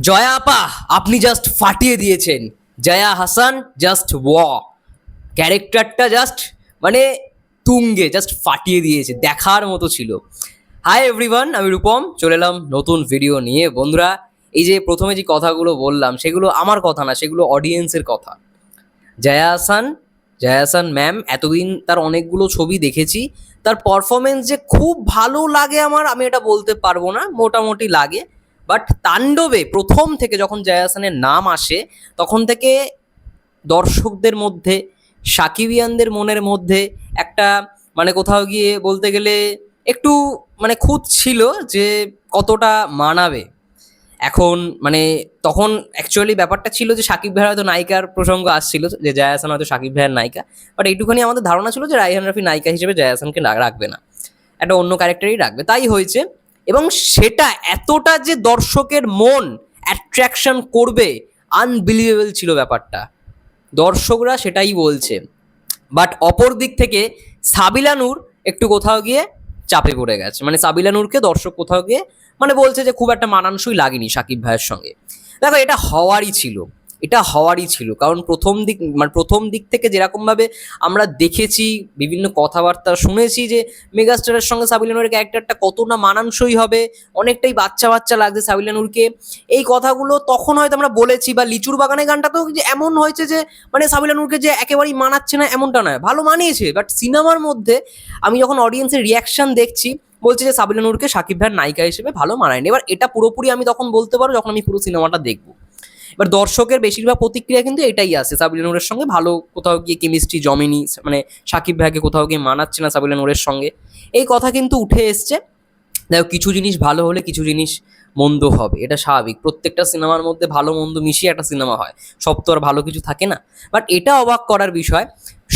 জয়া আপা, আপনি জাস্ট ফাটিয়ে দিয়েছেন। জয়া হাসান জাস্ট ও। ক্যারেক্টারটা জাস্ট মানে তুঙ্গে জাস্ট ফাটিয়ে দিয়েছে, দেখার মতো ছিল। হাই এভরিওয়ান আমি রূপম, চলে এলাম নতুন ভিডিও নিয়ে। বন্ধুরা, এই যে প্রথমে যে কথাগুলো বললাম, সেগুলো আমার কথা না, সেগুলো অডিয়েন্সের কথা। জয়া হাসান জয়া হাসান ম্যাম এতদিন তার অনেকগুলো ছবি দেখেছি। তার পারফরমেন্স যে খুব ভালো লাগে আমার, আমি এটা বলতে পারব না, মোটামুটি লাগে। বাট তাণ্ডবে প্রথম থেকে যখন জয়া হাসানের নাম আসে, তখন থেকে দর্শকদের মধ্যে, সাকিবিয়ানদের মনের মধ্যে একটা মানে কোথাও গিয়ে বলতে গেলে একটু মানে খুঁত ছিল যে কতটা মানাবে। এখন মানে তখন অ্যাকচুয়ালি ব্যাপারটা ছিল যে সাকিব ভাইয়ের হয়তো নায়িকার প্রসঙ্গ আসছিল, যে জয়া হাসান হয়তো সাকিব ভাইয়ের নায়িকা। বাট এইটুখানি আমাদের ধারণা ছিল যে রাইহান রাফি নায়িকা হিসেবে জয়া হাসানকে না- রাখবে না। একটা অন্য ক্যারেক্টারই রাখবে। তাই হয়েছে এবং সেটা এতটা যে দর্শকের মন অ্যাট্রাকশন করবে আনবিলিভেবল ছিল ব্যাপারটা। দর্শকরা সেটাই বলছে। বাট অপর দিক থেকে সাবিলানুর একটু কোথাও গিয়ে চাপে পড়ে গেছে। মানে সাবিলানুরকে দর্শক কোথাও গিয়ে মানে বলছে যে খুব একটা মানানসই লাগেনি সাকিব ভাইয়ের সঙ্গে। দেখো, এটা হওয়ারই ছিল। এটা হওয়ারই ছিল। কারণ প্রথম দিক মানে প্রথম দিক থেকে যেরকমভাবে আমরা দেখেছি, বিভিন্ন কথাবার্তা শুনেছি যে মেগাস্টারের সঙ্গে সাবিলানুরের ক্যারেক্টারটা কত না মানানসই হবে, অনেকটাই বাচ্চা বাচ্চা লাগছে সাবিলানুরকে। এই কথাগুলো তখন হয়তো আমরা বলেছি বা লিচুর বাগানের গানটাতেও যে এমন হয়েছে যে মানে সাবিলানুরকে যে একেবারেই মানাচ্ছে না এমনটা নয়, ভালো মানিয়েছে। বাট সিনেমার মধ্যে আমি যখন অডিয়েন্সের রিয়াকশন দেখছি, বলছে যে সাবিলা নূরকে সাকিব ভাইয়ের নায়িকা হিসেবে ভালো মানায়নি। এবার এটা পুরোপুরি আমি তখন বলতে পারো, যখন আমি পুরো সিনেমাটা দেখব। এবার দর্শকের বেশিরভাগ প্রতিক্রিয়া কিন্তু এটাই আসে সাবিলা নূরের সঙ্গে। ভালো কোথাও গিয়ে কেমিস্ট্রি জমেনি মানে সাকিব ভাইকে কোথাও গিয়ে মানাচ্ছে না সাবিলা নূরের সঙ্গে। এই কথা কিন্তু উঠে এসছে। দেখো কিছু জিনিস ভালো হলে কিছু জিনিস মন্দ হবে, এটা স্বাভাবিক। প্রত্যেকটা সিনেমার মধ্যে ভালো মন্দ মিশিয়ে একটা সিনেমা হয়, সব তো আর ভালো কিছু থাকে না। বাট এটা অবাক করার বিষয়,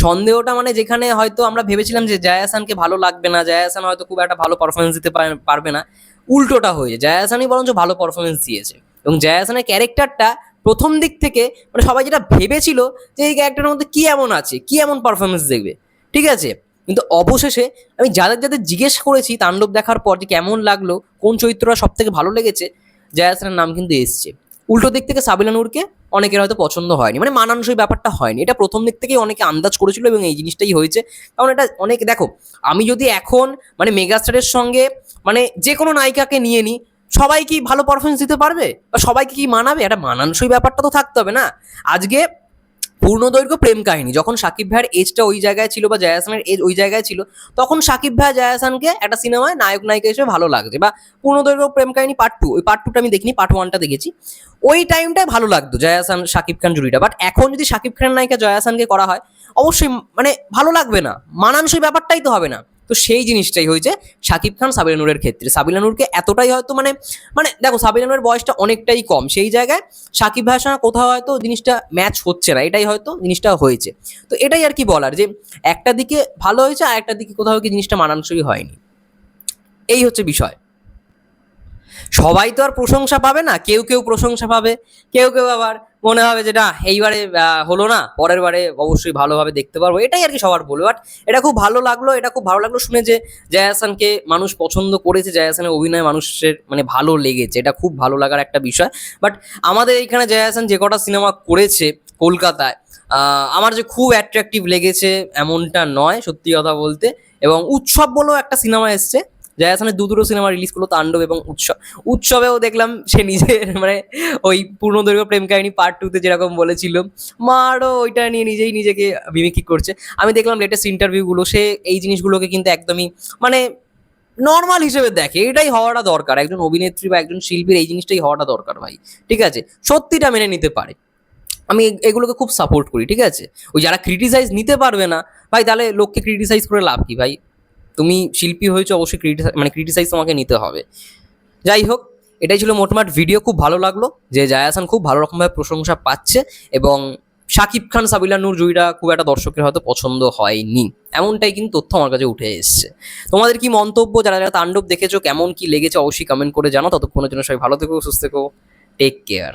সন্দেহটা মানে যেখানে হয়তো আমরা ভেবেছিলাম যে জয়া হাসানকে ভালো লাগবে না, জয়া হাসান হয়তো খুব একটা ভালো পারফরমেন্স দিতে পারবে না। উল্টোটা হয়েছে জয়া হাসানই বরঞ্চ ভালো পারফরমেন্স দিয়েছে। এবং জয়া হাসানের ক্যারেক্টারটা প্রথম দিক থেকে মানে সবাই যেটা ভেবেছিল যে এই ক্যারেক্টারের মধ্যে কি এমন আছে, কি এমন পারফরমেন্স দেখবে, ঠিক আছে? কিন্তু অবশেষে আমি যাদের যাদের জিজ্ঞেস করেছি তাণ্ডব দেখার পর যে কেমন লাগল, কোন চরিত্রটা সব থেকে ভালো লেগেছে জয়া নাম কিন্তু এসছে। উল্টো দিক থেকে সাবিলা নূরকে অনেকের হয়তো পছন্দ হয়নি মানে মানানসই ব্যাপারটা হয়নি। এটা প্রথম দিক থেকেই অনেকে আন্দাজ করেছিল এবং এই জিনিসটাই হয়েছে। কারণ এটা অনেক, দেখো, আমি যদি এখন মানে মেগাস্টারের সঙ্গে মানে যে কোনো নায়িকাকে নিয়ে নিই সবাই কি ভালো পারফরমেন্স দিতে পারবে? বা সবাইকে কি মানাবে? একটা মানানসই ব্যাপারটা তো থাকতে হবে না। আজকে পূর্ণদৈর্ঘ্য প্রেম কাহিনী, যখন সাকিব ভাইয়ের এজটা ওই জায়গায় ছিল বা জয়া হাসানের এজ ওই জায়গায় ছিল, তখন সাকিব ভাই জায়াসানকে একটা সিনেমায় নায়ক, নায়িকা হিসেবে ভালো লাগছে। বা পূর্ণদৈর্ঘ্য প্রেম কাহিনী পার্ট টু ওই পার্ট টুটা আমি দেখিনি পার্ট ওয়ানটা দেখেছি। ওই টাইমটায় ভালো লাগতো জয়া হাসান, সাকিব খান জুড়িটা। বাট এখন যদি সাকিব খানের নায়িকা জয়া হাসানকে করা হয়, অবশ্যই মানে ভালো লাগবে না। মানানসই ব্যাপারটাই তো হবে না। তো সেই জিনিসটাই হয়েছে সাকিব খান সাবিলা নূরের ক্ষেত্রে। সাবিলা নূরকে এতটাই হয়তো মানে মানে দেখো সাবিলা নূরের বয়সটা অনেকটাই কম, সেই জায়গায় সাকিব ভাইয়ের সঙ্গে কোথাও হয়তো জিনিসটা ম্যাচ হচ্ছে না, এটাই হয়তো জিনিসটা হয়েছে। তো এটাই আর কি বলার যে একটা দিকে ভালো হয়েছে আর একটা দিকে কোথাও কি জিনিসটা মানানসই হয়নি। এই হচ্ছে বিষয়। সবাই তো আর প্রশংসা পাবে না, কেউ কেউ প্রশংসা পাবে, কেউ কেউ আবার মনে হবে যে না, এইবারে হলো না, পরের বারে অবশ্যই ভালোভাবে দেখতে পারব। এটাই আর কি সবার বলব বাট এটা খুব ভালো লাগল, এটা খুব ভালো লাগল শুনে যে জয়া হাসানকে মানুষ পছন্দ করেছে জয়া হাসানের অভিনয় মানুষের মানে ভালো লেগেছে। এটা খুব ভালো লাগার একটা বিষয়। বাট আমাদের এইখানে জয়া হাসান যে কটা সিনেমা করেছে কলকাতায় আমার যে খুব অ্যাট্রাকটিভ লেগেছে এমনটা নয়, সত্যি কথা বলতে। এবং উৎসব বলেও একটা সিনেমা এসছে। জয়া হাসানের দু দুটো সিনেমা রিলিজ করল তাণ্ডব এবং উৎসব। উৎসবেও দেখলাম সে নিজের মানে ওই পূর্ণদৈর্ঘ্য প্রেম কাহিনী পার্ট টুতে যেরকম বলেছিল মারও ওইটা নিয়ে নিজেই নিজেকে মিমিক্রি করছে। আমি দেখলাম লেটেস্ট ইন্টারভিউগুলো সে এই জিনিসগুলোকে কিন্তু একদমই মানে নর্মাল হিসেবে দেখে। এটাই হওয়াটা দরকার। একজন অভিনেত্রী বা একজন শিল্পীর এই জিনিসটাই হওয়াটা দরকার ভাই, ঠিক আছে? সত্যিটা মেনে নিতে পারে। আমি এগুলোকে খুব সাপোর্ট করি, ঠিক আছে? ওই যারা ক্রিটিসাইজ নিতে পারবে না, ভাই তাহলে লোককে ক্রিটিসাইজ করে লাভ কি ভাই? তুমি শিল্পী হয়েছো, অবশ্যই ক্রিটিসাইজ মানে ক্রিটিসাইজ তোমাকে নিতে হবে। যাই হোক, এটাই ছিল মোটমাট ভিডিও খুব ভালো লাগল। যে জায়া হাসান খুব ভালো রকমভাবে প্রশংসা পাচ্ছে এবং শাকিব খান, সাবিলা নূর, জুইরা খুব একটা দর্শকের হয়তো পছন্দ হয়নি। এমনটাই কিন্তু তথ্য আমার কাছে উঠে এসছে। তোমাদের কি মন্তব্য? যারা যারা তাণ্ডব দেখেছ, কেমন কি লেগেছে, অবশ্যই কমেন্ট করে জানো ততক্ষণের জন্য সবাই ভালো থেকো, সুস্থ থেকো। Take care